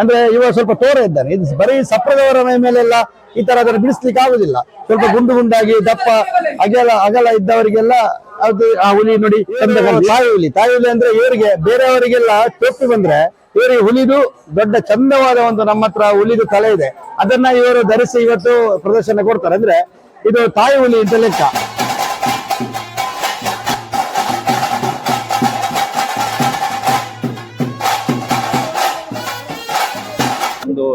ಅಂದ್ರೆ ಇವ ಸ್ವಲ್ಪ ತೋರ ಇದ್ದಾನೆ ಇದು ಬರೀ ಸಪ್ರದವರ ಮೇಲೆ ಮೇಲೆಲ್ಲ ಈ ತರ ಅದನ್ನು ಬಿಡಿಸ್ಲಿಕ್ಕೆ ಆಗುದಿಲ್ಲ. ಸ್ವಲ್ಪ ಗುಂಡು ಗುಂಡಾಗಿ ದಪ್ಪ ಅಗಲ ಅಗಲ ಇದ್ದವರಿಗೆಲ್ಲ ಅದು ಆ ಹುಲಿ ನೋಡಿ. ತಾಯಿ ಹುಲಿ ತಾಯಿ ಹುಲಿ ಅಂದ್ರೆ ಇವರಿಗೆ ಬೇರೆಯವರಿಗೆಲ್ಲ ಟೋಪಿ ಬಂದ್ರೆ ಇವರಿಗೆ ಹುಲಿದು ದೊಡ್ಡ ಚಂದವಾದ ಒಂದು ನಮ್ಮ ಹತ್ರ ಹುಲಿದು ತಲೆ ಇದೆ. ಅದನ್ನ ಇವರು ಧರಿಸಿ ಇವತ್ತು ಪ್ರದರ್ಶನ ಕೊಡ್ತಾರೆ. ಅಂದ್ರೆ ಇದು ತಾಯಿ ಹುಲಿ ಅಂತ ಲೆಕ್ಕ.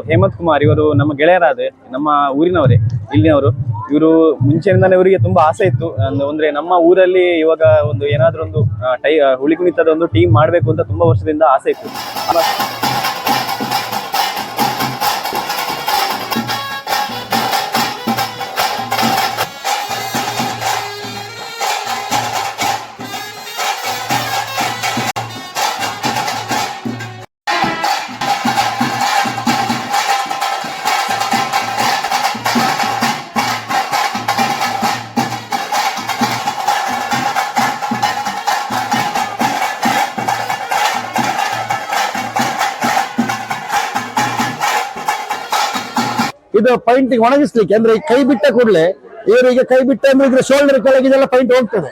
ಹೇಮಂತ್ ಕುಮಾರ್ ಇವರು ನಮ್ಮ ಗೆಳೆಯರಾದ ನಮ್ಮ ಊರಿನವರೇ, ಇಲ್ಲಿನವರು. ಇವರು ಮುಂಚೆಯಿಂದಾನೆ ಇವರಿಗೆ ತುಂಬಾ ಆಸೆ ಇತ್ತು. ಅಂದ್ರೆ ನಮ್ಮ ಊರಲ್ಲಿ ಇವಾಗ ಒಂದು ಏನಾದ್ರೂ ಒಂದು ಟೈ ಹುಳಿ ಕುಣಿತದ ಒಂದು ಟೀಮ್ ಮಾಡಬೇಕು ಅಂತ ತುಂಬಾ ವರ್ಷದಿಂದ ಆಸೆ ಇತ್ತು. ಇದು ಪೈಂಟಿಂಗ್ ಒಣಗಿಸ್ಲಿಕ್ಕೆ, ಅಂದ್ರೆ ಕೈ ಬಿಟ್ಟ ಕೂಡಲೇ ಇವರಿಗೆ ಕೈ ಬಿಟ್ಟ ಅಂದ್ರೆ ಇದ್ರ ಶೋಲ್ಡರ್ ಕೆಳಗೆ ಇದೆಲ್ಲ ಪೈಂಟ್ ಹೋಗ್ತದೆ.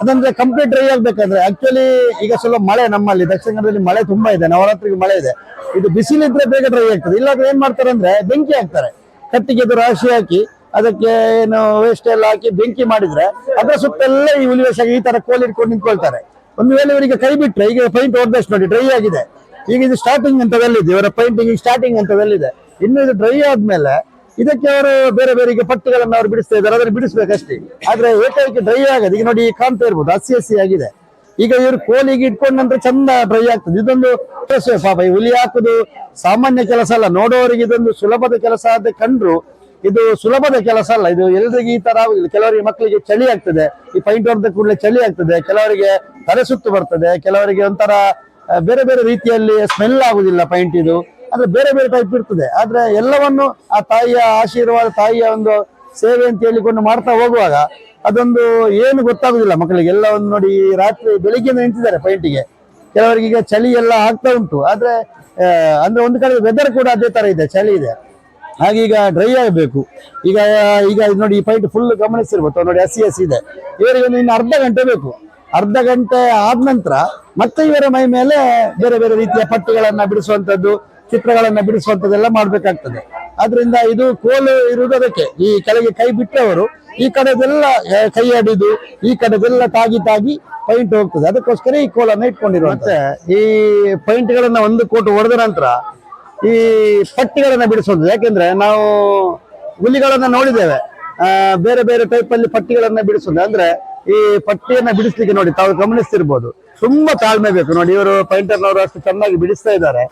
ಅದಂದ್ರೆ ಕಂಪ್ಲೀಟ್ ಡ್ರೈ ಆಗ್ಬೇಕಂದ್ರೆ ಆಕ್ಚುಲಿ ಈಗ ಸ್ವಲ್ಪ ಮಳೆ ನಮ್ಮಲ್ಲಿ, ದಕ್ಷಿಣ ಕನ್ನಡದಲ್ಲಿ ಮಳೆ ತುಂಬಾ ಇದೆ, ನವರಾತ್ರಿಗೆ ಮಳೆ ಇದೆ. ಇದು ಬಿಸಿಲಿದ್ರೆ ಬೇಗ ಡ್ರೈ ಆಗ್ತದೆ. ಇಲ್ಲಾಂದ್ರೆ ಏನ್ ಮಾಡ್ತಾರೆ ಅಂದ್ರೆ ಬೆಂಕಿ ಹಾಕ್ತಾರೆ. ಕಟ್ಟಿಗೆದು ರಾಶಿ ಹಾಕಿ, ಅದಕ್ಕೆ ಏನು ವೇಸ್ಟ್ ಎಲ್ಲ ಹಾಕಿ ಬೆಂಕಿ ಮಾಡಿದ್ರೆ ಅದರ ಸುತ್ತೆಲ್ಲ ಈ ಹುಲಿ ವೇಷ ಈ ತರ ಕೋಲ್ ಇಟ್ಕೊಂಡು ನಿಂತ್ಕೊಳ್ತಾರೆ. ಒಂದು ವೇಳೆ ಇವರಿಗೆ ಕೈ ಬಿಟ್ರೆ, ಈಗ ಪೈಂಟ್ ಹೊಡೆದಷ್ಟು ನೋಡಿ ಡ್ರೈ ಆಗಿದೆ. ಈಗ ಇದು ಸ್ಟಾರ್ಟಿಂಗ್ ಹಂತದಲ್ಲಿದೆ ಇವರ ಪೈಂಟಿಂಗ್ ಸ್ಟಾರ್ಟಿಂಗ್ ಅಂತದಲ್ಲಿದೆ ಇನ್ನು ಇದು ಡ್ರೈ ಆದ್ಮೇಲೆ ಇದಕ್ಕೆ ಅವರು ಬೇರೆ ಬೇರೆ ಈಗ ಪಟ್ಟಿಗಳನ್ನ ಅವರು ಬಿಡಿಸ್ತಾ ಇದ್ದಾರೆ, ಅದನ್ನು ಬಿಡಿಸ್ಬೇಕಷ್ಟೇ. ಆದ್ರೆ ಏಕೈಕ ಡ್ರೈ ಆಗದು, ಈಗ ನೋಡಿ ಕಾಣ್ತಾ ಇರ್ಬೋದು ಹಸಿ ಹಸಿ ಆಗಿದೆ. ಈಗ ಇವರು ಕೋಲಿಗೆ ಇಟ್ಕೊಂಡ ಚಂದ ಡ್ರೈ ಆಗ್ತದೆ. ಇದೊಂದು ಪಾಪ, ಈ ಹುಲಿ ಹಾಕುದು ಸಾಮಾನ್ಯ ಕೆಲಸ ಅಲ್ಲ. ನೋಡೋರಿಗೆ ಇದೊಂದು ಸುಲಭದ ಕೆಲಸ ಅಂತ ಕಂಡ್ರು ಇದು ಸುಲಭದ ಕೆಲಸ ಅಲ್ಲ. ಇದು ಎಲ್ರಿಗೂ ಈ ತರ ಆಗುದಿಲ್ಲ. ಕೆಲವರಿಗೆ ಮಕ್ಕಳಿಗೆ ಚಳಿ ಆಗ್ತದೆ. ಈ ಪೈಂಟ್ ಹೊಡೆದ ಕೂಡಲೇ ಚಳಿ ಆಗ್ತದೆ. ಕೆಲವರಿಗೆ ತಲೆ ಸುತ್ತು ಬರ್ತದೆ. ಕೆಲವರಿಗೆ ಒಂಥರ ಬೇರೆ ಬೇರೆ ರೀತಿಯಲ್ಲಿ ಸ್ಮೆಲ್ ಆಗುದಿಲ್ಲ ಪೈಂಟ್ ಇದು. ಅಂದ್ರೆ ಬೇರೆ ಬೇರೆ ಟೈಪ್ ಇರ್ತದೆ. ಆದ್ರೆ ಎಲ್ಲವನ್ನು ಆ ತಾಯಿಯ ಆಶೀರ್ವಾದ, ತಾಯಿಯ ಒಂದು ಸೇವೆ ಅಂತ ಹೇಳಿಕೊಂಡು ಮಾಡ್ತಾ ಹೋಗುವಾಗ ಅದೊಂದು ಏನು ಗೊತ್ತಾಗುದಿಲ್ಲ. ಮಕ್ಕಳಿಗೆ ಎಲ್ಲ ಒಂದು ನೋಡಿ ರಾತ್ರಿ ಬೆಳಿಗ್ಗೆ ನಿಂತಿದ್ದಾರೆ ಪೈಂಟಿಗೆ ಕೆಲವರಿಗೆ ಈಗ ಚಳಿ ಎಲ್ಲ ಆಗ್ತಾ ಉಂಟು. ಆದ್ರೆ ಅಂದ್ರೆ ಒಂದು ಕಡೆ ವೆದರ್ ಕೂಡ ಅದೇ ತರ ಇದೆ, ಚಳಿ ಇದೆ. ಹಾಗೀಗ ಡ್ರೈ ಆಗಬೇಕು. ಈಗ ಈಗ ನೋಡಿ ಈ ಪೈಂಟ್ ಫುಲ್ ಗಮನಿಸಿರ್ಬೋದು. ನೋಡಿ ಹಸಿ ಹಸಿ ಇದೆ. ಇವರಿಗೆ ಒಂದು ಇನ್ನು ಅರ್ಧ ಗಂಟೆ ಬೇಕು. ಅರ್ಧ ಗಂಟೆ ಆದ ನಂತರ ಮತ್ತೆ ಇವರ ಮೈ ಮೇಲೆ ಬೇರೆ ಬೇರೆ ರೀತಿಯ ಪಟ್ಟಿಗಳನ್ನ ಬಿಡಿಸುವಂತದ್ದು ಚಿತ್ರಗಳನ್ನ ಬಿಡಿಸುವಂತದೆಲ್ಲ ಮಾಡ್ಬೇಕಾಗ್ತದೆ. ಆದ್ರಿಂದ ಇದು ಕೋಲು ಇರುವುದು ಅದಕ್ಕೆ. ಈ ಕೆಳಗೆ ಕೈ ಬಿಟ್ಟವರು ಈ ಕಡೆದೆಲ್ಲ ಕೈ ಅಡಿದು ಈ ಕಡೆದೆಲ್ಲ ತಾಗಿ ತಾಗಿ ಪೈಂಟ್ ಹೋಗ್ತದೆ. ಅದಕ್ಕೋಸ್ಕರ ಈ ಕೋಲನ್ನ ಇಟ್ಕೊಂಡಿರುವ ಮತ್ತೆ ಈ ಪೈಂಟ್ಗಳನ್ನ ಒಂದು ಕೋಟು ಹೊಡೆದ ನಂತರ ಈ ಪಟ್ಟಿಗಳನ್ನ ಬಿಡಿಸೋದು ಯಾಕೆಂದ್ರೆ ನಾವು ಹುಲಿಗಳನ್ನ ನೋಡಿದ್ದೇವೆ. ಬೇರೆ ಬೇರೆ ಟೈಪ್ ಅಲ್ಲಿ ಪಟ್ಟಿಗಳನ್ನ ಬಿಡಿಸೋದು ಅಂದ್ರೆ ಈ ಪಟ್ಟಿಯನ್ನ ಬಿಡಿಸ್ಲಿಕ್ಕೆ ನೋಡಿ ತಾವು ಗಮನಿಸ್ತಿರ್ಬೋದು. ತುಂಬಾ ತಾಳ್ಮೆ ಬೇಕು ನೋಡಿ. ಇವರು ಪೈಂಟರ್ನವರು ಅಷ್ಟು ಚೆನ್ನಾಗಿ ಬಿಡಿಸ್ತಾ ಇದ್ದಾರೆ.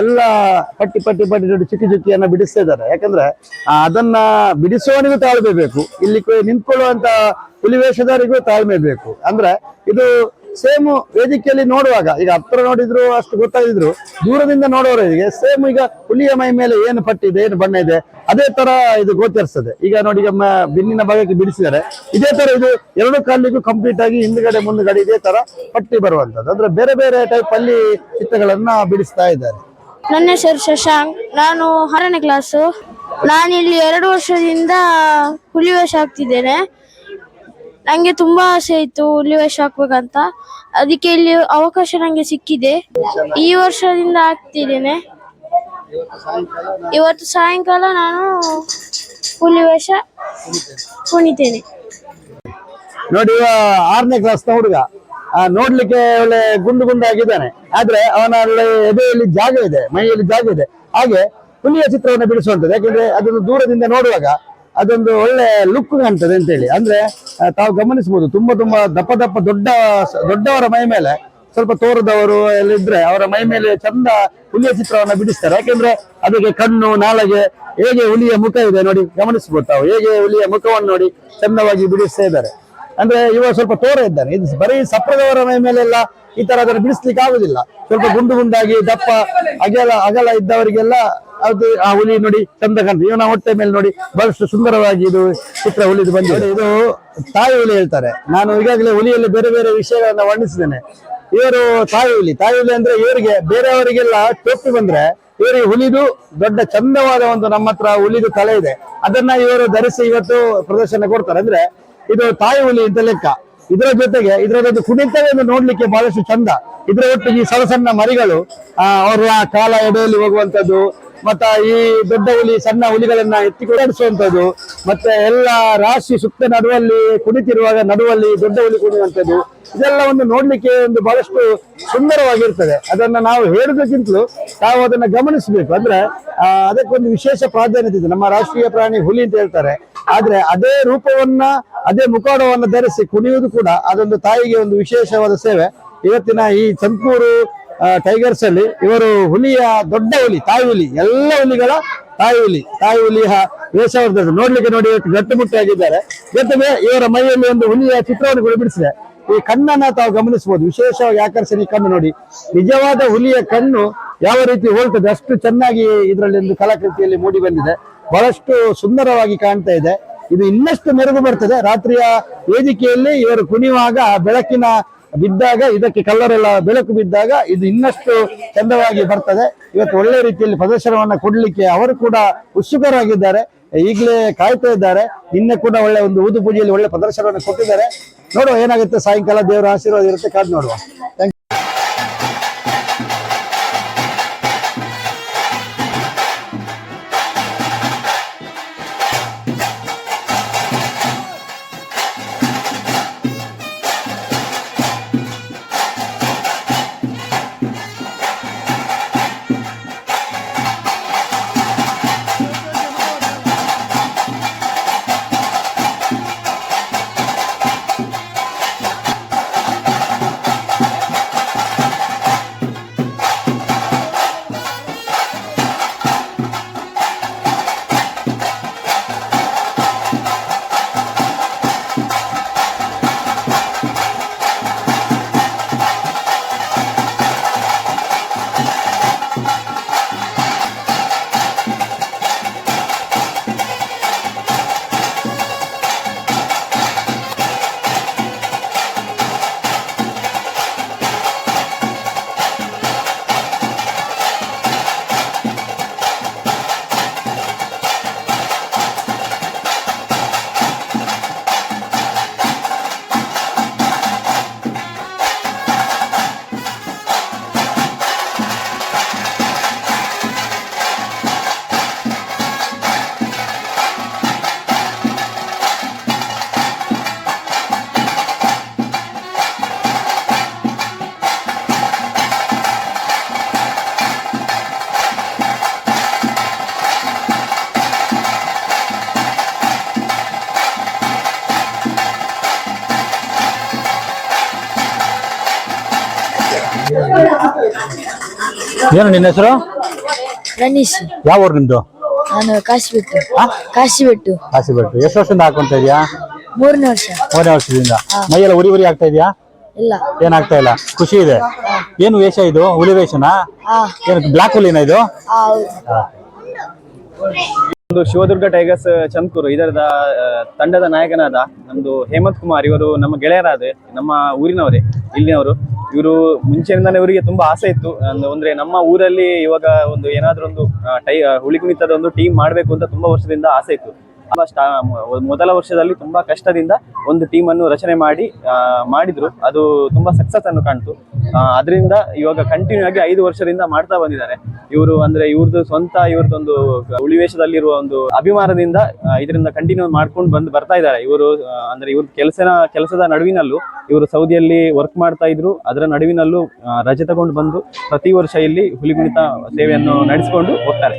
ಎಲ್ಲ ಪಟ್ಟಿ ಪಟ್ಟಿ ಪಟ್ಟಿ ದೊಡ್ಡ ಚುಕ್ಕಿ ಚುಕ್ಕಿಯನ್ನ ಬಿಡಿಸ್ತಾ ಇದ್ದಾರೆ. ಯಾಕಂದ್ರೆ ಅದನ್ನ ಬಿಡಿಸುವವನಿಗೂ ತಾಳ್ಮೆ ಬೇಕು. ಇಲ್ಲಿ ನಿಂತ್ಕೊಳ್ಳುವಂತ ಹುಲಿವೇಷಧಾರಿಗೂ ತಾಳ್ಮೆ ಬೇಕು. ಅಂದ್ರೆ ಇದು ಸೇಮ್ ವೇದಿಕೆಯಲ್ಲಿ ನೋಡುವಾಗ, ಈಗ ಹತ್ರ ನೋಡಿದ್ರು, ಅಷ್ಟು ಗೊತ್ತಾಗಿದ್ರು ದೂರದಿಂದ ನೋಡೋರಿಗೆ ಸೇಮ್ ಈಗ ಹುಲಿಯ ಮೈ ಮೇಲೆ ಏನು ಪಟ್ಟಿದೆ ಏನು ಬಣ್ಣ ಇದೆ, ಅದೇ ತರ ಇದು ಗೋಚರಿಸ್ತದೆ. ಈಗ ನೋಡಿ, ಈಗ ಬಿನ್ನಿನ ಭಾಗಕ್ಕೆ ಬಿಡಿಸಿದ್ದಾರೆ. ಇದೇ ತರ ಇದು ಎರಡು ಕಾಲಿಗೂ ಕಂಪ್ಲೀಟ್ ಆಗಿ ಹಿಂದ್ಗಡೆ, ಮುಂದ್ಗಡೆ ಇದೇ ತರ ಪಟ್ಟಿ ಬರುವಂತದ್ದು ಅಂದ್ರೆ ಬೇರೆ ಬೇರೆ ಟೈಪ್ ಅಲ್ಲಿ ಚಿತ್ರಗಳನ್ನ ಬಿಡಿಸ್ತಾ ಇದ್ದಾರೆ. ನನ್ನ ಹೆಸರು ಶಶಾಂಕ್. ನಾನು ಹರನೇ ಕ್ಲಾಸು ನಾನಿಲ್ಲಿ ಎರಡು ವರ್ಷದಿಂದ ಹುಲಿ ವೇಷ ಹಾಕ್ತಿದ್ದೇನೆ. ನನಗೆ ತುಂಬಾ ಆಸೆ ಇತ್ತು ಹುಲಿ ವೇಷ ಹಾಕ್ಬೇಕಂತ. ಅದಕ್ಕೆ ಇಲ್ಲಿ ಅವಕಾಶ ನಂಗೆ ಸಿಕ್ಕಿದೆ. ಈ ವರ್ಷದಿಂದ ಹಾಕ್ತಿದ್ದೇನೆ. ಇವತ್ತು ಸಾಯಂಕಾಲ ನಾನು ಹುಲಿ ವೇಷ ಕುಣಿತೇನೆ. ನೋಡಿ ಆರನೇ ಕ್ಲಾಸ್ನ ಹುಡುಗ. ನೋಡ್ಲಿಕ್ಕೆ ಒಳ್ಳೆ ಗುಂಡು ಗುಂಡಾಗಿದ್ದಾನೆ. ಆದ್ರೆ ಅವನ ಎದೆಯಲ್ಲಿ ಜಾಗ ಇದೆ, ಮೈಯಲ್ಲಿ ಜಾಗ ಇದೆ. ಹಾಗೆ ಹುಲಿಯ ಚಿತ್ರವನ್ನು ಬಿಡಿಸುವಂತದ್ದು. ಯಾಕಂದ್ರೆ ಅದನ್ನು ದೂರದಿಂದ ನೋಡುವಾಗ ಅದೊಂದು ಒಳ್ಳೆ ಲುಕ್ ಕಾಣ್ತದೆ ಅಂತೇಳಿ. ಅಂದ್ರೆ ತಾವು ಗಮನಿಸಬಹುದು, ತುಂಬಾ ತುಂಬಾ ದಪ್ಪ ದಪ್ಪ ದೊಡ್ಡ, ದೊಡ್ಡವರ ಮೈ ಮೇಲೆ ಸ್ವಲ್ಪ ತೋರದವರು ಎಲ್ಲ ಇದ್ರೆ ಅವರ ಮೈ ಮೇಲೆ ಚಂದ ಹುಲಿಯ ಚಿತ್ರವನ್ನ ಬಿಡಿಸ್ತಾರೆ. ಯಾಕೆಂದ್ರೆ, ಅದಕ್ಕೆ ಕಣ್ಣು ನಾಲಗೆ ಹೇಗೆ ಹುಲಿಯ ಮುಖ ಇದೆ ನೋಡಿ ಗಮನಿಸಬಹುದು ತಾವು. ಹೇಗೆ ಹುಲಿಯ ಮುಖವನ್ನು ನೋಡಿ ಚಂದವಾಗಿ ಬಿಡಿಸ್ತಾ ಇದ್ದಾರೆ. ಅಂದ್ರೆ, ಇವ ಸ್ವಲ್ಪ ತೋರ ಇದ್ದಾನೆ. ಇದು ಬರೀ ಸಪ್ರದವರ ಮೈ ಮೇಲೆಲ್ಲ ಈ ತರ ಅದನ್ನು ಬಿಡಿಸ್ಲಿಕ್ಕೆ ಆಗುದಿಲ್ಲ. ಸ್ವಲ್ಪ ಗುಂಡು ಗುಂಡಾಗಿ ದಪ್ಪ, ಅಗಲ ಅಗಲ ಇದ್ದವರಿಗೆಲ್ಲ ಅದು ಆ ಹುಲಿ ನೋಡಿ ಚಂದ ಕಾಣ್ತದೆ. ಇವನ ಹೊಟ್ಟೆ ಮೇಲೆ ನೋಡಿ ಬಹಳಷ್ಟು ಸುಂದರವಾಗಿ ಇದು ಚಿತ್ರ ಹುಲಿದು ಬಂದಿದೆ. ಇದು ತಾಯಿ ಹುಲಿ ಹೇಳ್ತಾರೆ. ನಾನು ಈಗಾಗಲೇ ಹುಲಿಯಲ್ಲಿ ಬೇರೆ ಬೇರೆ ವಿಷಯಗಳನ್ನ ವರ್ಣಿಸಿದ್ದೇನೆ. ಇವರು ತಾಯಿ ಹುಲಿ. ತಾಯಿ ಹುಲಿ ಅಂದ್ರೆ ಇವರಿಗೆ ಬೇರೆಯವರಿಗೆಲ್ಲ ಟೋಪಿ ಬಂದ್ರೆ ಇವರಿಗೆ ಹುಲಿದು ದೊಡ್ಡ ಚಂದವಾದ ಒಂದು ನಮ್ಮ ಹತ್ರ ಹುಲಿದು ತಲೆ ಇದೆ. ಅದನ್ನ ಇವರು ಧರಿಸಿ ಇವತ್ತು ಪ್ರದರ್ಶನ ಕೊಡ್ತಾರೆ. ಅಂದ್ರೆ ಇದು ತಾಯಿ ಹುಲಿ ಅಂತ ಲೆಕ್ಕ. ಇದರ ಜೊತೆಗೆ ಇದರದೊಂದು ಒಂದು ನೋಡ್ಲಿಕ್ಕೆ ಬಹಳಷ್ಟು ಚಂದ. ಇದರ ಒಟ್ಟಿಗೆ ಈ ಸಣ್ಣ ಸಣ್ಣ ಮರಿಗಳು ಅವರ ಕಾಲ ಎಡೆಯಲ್ಲಿ ಹೋಗುವಂತದ್ದು ಮತ್ತ ಈ ದೊಡ್ಡ ಹುಲಿ, ಸಣ್ಣ ಹುಲಿಗಳನ್ನ ಎತ್ತಿ ಕೊಡಿಸುವಂತದ್ದು ಮತ್ತೆ ಎಲ್ಲ ರಾಶಿ ಸುತ್ತ ನಡುವಲ್ಲಿ ಕುಣಿತಿರುವಾಗ ನಡುವಲ್ಲಿ ದೊಡ್ಡ ಹುಲಿ ಕುಣಿಯುವಂಥದ್ದು, ಇದೆಲ್ಲ ಒಂದು ನೋಡ್ಲಿಕ್ಕೆ ಒಂದು ಬಹಳಷ್ಟು ಸುಂದರವಾಗಿರ್ತದೆ. ಅದನ್ನ ನಾವು ಹೇಳುದಕ್ಕಿಂತಲೂ ನಾವು ಅದನ್ನ ಗಮನಿಸಬೇಕು. ಅಂದ್ರೆ ಅದಕ್ಕೊಂದು ವಿಶೇಷ ಪ್ರಾಧಾನ್ಯತೆ ಇದೆ. ನಮ್ಮ ರಾಷ್ಟ್ರೀಯ ಪ್ರಾಣಿ ಹುಲಿ ಅಂತ ಹೇಳ್ತಾರೆ. ಆದ್ರೆ ಅದೇ ರೂಪವನ್ನ, ಅದೇ ಮುಖಾಡವನ್ನ ಧರಿಸಿ ಕುಣಿಯುವುದು ಕೂಡ ಅದೊಂದು ತಾಯಿಗೆ ಒಂದು ವಿಶೇಷವಾದ ಸೇವೆ. ಇವತ್ತಿನ ಈ ಚಂದ್ಕೂರು ಟೈಗರ್ಸ್ ಅಲ್ಲಿ ಇವರು ಹುಲಿಯ ದೊಡ್ಡ ಹುಲಿ, ತಾಯಿ ಹುಲಿ, ಎಲ್ಲ ಹುಲಿಗಳ ತಾಯಿ ಹುಲಿ ತಾಯಿ ಹುಲಿ ವೇಷವರ್ಧದ್ದು ನೋಡ್ಲಿಕ್ಕೆ ನೋಡಿ ಗಟ್ಟಿಮುಟ್ಟಾಗಿದ್ದಾರೆ ಜೊತೆಗೆ ಇವರ ಮೈಯಲ್ಲಿ ಒಂದು ಹುಲಿಯ ಚಿತ್ರವನ್ನು ಕೂಡ ಬಿಡಿಸಿದೆ. ಈ ಕಣ್ಣನ್ನ ತಾವು ಗಮನಿಸಬಹುದು. ವಿಶೇಷವಾಗಿ ಆಕರ್ಷಣೆ ಕಣ್ಣು ನೋಡಿ. ನಿಜವಾದ ಹುಲಿಯ ಕಣ್ಣು ಯಾವ ರೀತಿ ಹೋಲ್ತದೆ, ಅಷ್ಟು ಚೆನ್ನಾಗಿ ಇದರಲ್ಲಿ ಒಂದು ಕಲಾಕೃತಿಯಲ್ಲಿ ಮೂಡಿ ಬಂದಿದೆ. ಬಹಳಷ್ಟು ಸುಂದರವಾಗಿ ಕಾಣ್ತಾ ಇದೆ. ಇದು ಇನ್ನಷ್ಟು ಮೆರುಗು ಬರ್ತದೆ. ರಾತ್ರಿಯ ವೇದಿಕೆಯಲ್ಲಿ ಇವರು ಕುಣಿಯುವಾಗ ಬೆಳಕಿನ ಬಿದ್ದಾಗ ಇದಕ್ಕೆ ಕಲ್ಲರ್ ಎಲ್ಲ ಬೆಳಕು ಬಿದ್ದಾಗ ಇದು ಇನ್ನಷ್ಟು ಚಂದವಾಗಿ ಬರ್ತದೆ. ಇವತ್ತು ಒಳ್ಳೆ ರೀತಿಯಲ್ಲಿ ಪ್ರದರ್ಶನವನ್ನ ಕೊಡ್ಲಿಕ್ಕೆ ಅವರು ಕೂಡ ಉತ್ಸುಕರಾಗಿದ್ದಾರೆ. ಈಗಲೇ ಕಾಯ್ತಾ ಇದ್ದಾರೆ. ನಿನ್ನೆ ಕೂಡ ಒಳ್ಳೆ ಒಂದು ಊದು ಪೂಜೆಯಲ್ಲಿ ಒಳ್ಳೆ ಪ್ರದರ್ಶನವನ್ನು ಕೊಟ್ಟಿದ್ದಾರೆ. ನೋಡುವ ಏನಾಗುತ್ತೆ. ಸಾಯಂಕಾಲ ದೇವರ ಆಶೀರ್ವಾದ ಇರುತ್ತೆ. ಕಾದು ನೋಡುವ. ಏನು ನಿನ್ನ ಹೆಸರು? ರನೀಶ್. ಯಾವ ಊರು ನಿಮ್ದು? ನಾನು ಕಾಶಿ ಬಿಟ್ಟು ಕಾಶಿ ಬಿಟ್ಟು ಕಾಶಿ ಬಿಟ್ಟು ಎಷ್ಟು ವರ್ಷದಿಂದ ಹಾಕೊಂತ ಇದೆಯಾ? ಮೂರನೇ ವರ್ಷ. ಮೂರನೇ ವರ್ಷದಿಂದ. ಮೈಯೆಲ್ಲ ಉರಿ ಉರಿ ಆಗ್ತಾ ಇದೆಯಾ? ಇಲ್ಲ. ಏನಾಗ್ತಾ ಇಲ್ಲ? ಖುಷಿ ಇದೆ? ಏನು ವೇಷ ಇದು? ಹುಲಿ ವೇಷನಾ? ಏನು ಬ್ಲಾಕ್ ಹುಲಿನ ಇದು. ಒಂದು ಶಿವದುರ್ಗ ಟೈಗರ್ಸ್ ಚಂದ್ಕೂರು. ಇದರದ ಆ, ತಂಡದ ನಾಯಕನಾದ ನಮ್ದು ಹೇಮಂತ್ ಕುಮಾರ್ ಇವರು ನಮ್ಮ ಗೆಳೆಯರಾದ್ರೆ ನಮ್ಮ ಊರಿನವರೇ ಇಲ್ಲಿನವರು. ಇವರು ಮುಂಚೆಯಿಂದಾನೆ ಇವರಿಗೆ ತುಂಬಾ ಆಸೆ ಇತ್ತು. ಅಂದ್ರೆ ನಮ್ಮ ಊರಲ್ಲಿ ಇವಾಗ ಒಂದು ಏನಾದ್ರೂ ಒಂದು ಟೈ ಹುಳಿ ಕುಣಿತದ ಒಂದು ಟೀಮ್ ಮಾಡಬೇಕು ಅಂತ ತುಂಬಾ ವರ್ಷದಿಂದ ಆಸೆ ಇತ್ತು. ಮೊದಲ ವರ್ಷದಲ್ಲಿ ತುಂಬಾ ಕಷ್ಟದಿಂದ ಒಂದು ಟೀಮ್ ಅನ್ನು ರಚನೆ ಮಾಡಿ ಮಾಡಿದ್ರು. ಅದು ತುಂಬಾ ಸಕ್ಸಸ್ ಅನ್ನು ಕಾಣ್ತು. ಅದರಿಂದ ಇವಾಗ ಕಂಟಿನ್ಯೂ ಆಗಿ ಐದು ವರ್ಷದಿಂದ ಮಾಡ್ತಾ ಬಂದಿದ್ದಾರೆ. ಇವರು ಅಂದ್ರೆ ಇವ್ರದ್ದು ಸ್ವಂತ ಇವ್ರದ್ದೊಂದು ಉಳಿವೇಶದಲ್ಲಿರುವ ಒಂದು ಅಭಿಮಾನದಿಂದ ಇದರಿಂದ ಕಂಟಿನ್ಯೂ ಮಾಡ್ಕೊಂಡು ಬಂದು ಬರ್ತಾ ಇದ್ದಾರೆ. ಇವರು ಅಂದ್ರೆ ಇವ್ರ ಕೆಲಸನ, ಕೆಲಸದ ನಡುವಿನಲ್ಲೂ ಇವರು ಸೌದಿಯಲ್ಲಿ ವರ್ಕ್ ಮಾಡ್ತಾ ಇದ್ರು. ಅದರ ನಡುವಿನಲ್ಲೂ ರಜೆ ತಗೊಂಡು ಬಂದು ಪ್ರತಿ ವರ್ಷ ಇಲ್ಲಿ ಹುಲಿಗುಣಿತ ಸೇವೆಯನ್ನು ನಡೆಸಿಕೊಂಡು ಹೋಗ್ತಾರೆ.